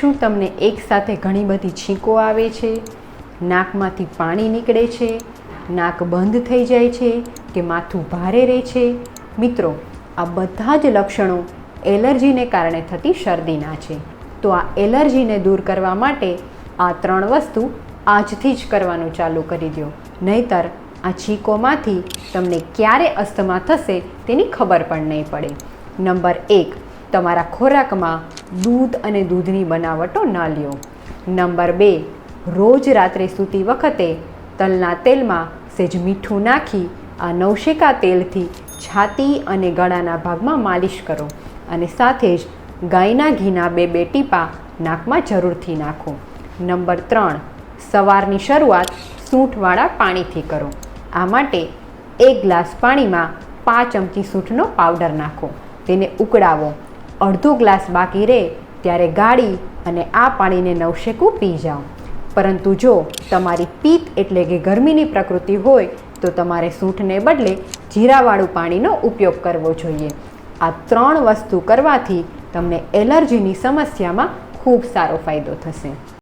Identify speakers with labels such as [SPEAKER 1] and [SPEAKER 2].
[SPEAKER 1] શું તમને એકસાથે ઘણી બધી છીંકો આવે છે? નાકમાંથી પાણી નીકળે છે? નાક બંધ થઈ જાય છે કે માથું ભારે રહે છે? મિત્રો, આ બધા જ લક્ષણો એલર્જીને કારણે થતી શરદીના છે. તો આ એલર્જીને દૂર કરવા માટે આ ત્રણ વસ્તુ આજથી જ કરવાનું ચાલુ કરી દો નહીતર આ છીકોમાંથી તમને ક્યારે અસ્થમા થશે તેની ખબર પણ નહીં પડે. નંબર એક, તમારા ખોરાકમાં દૂધ અને દૂધની બનાવટો ન લ્યો. નંબર બે, રોજ રાત્રે સૂતી વખતે તલના તેલમાં સેજ મીઠું નાખી આ નવશેકા તેલથી છાતી અને ગળાના ભાગમાં માલિશ કરો અને સાથે જ ગાયના ઘીના બે બે ટીપા નાકમાં જરૂરથી નાખો. નંબર ત્રણ, સવારની શરૂઆત સૂંઠવાળા પાણીથી કરો. આ માટે એક ગ્લાસ પાણીમાં પાંચ ચમચી સૂંઠનો પાવડર નાખો. તેને ઉકળાવો. અડધો ગ્લાસ બાકી રહે ત્યારે ગાળી અને આ પાણીને નવશેકું પી જાઓ. પરંતુ જો તમારી પિત્ત એટલે કે ગરમીની પ્રકૃતિ હોય તો તમારે સૂંઠને બદલે જીરાવાળું પાણીનો ઉપયોગ કરવો જોઈએ. આ ત્રણ વસ્તુ કરવાથી તમને એલર્જીની સમસ્યામાં ખૂબ સારો ફાયદો થશે.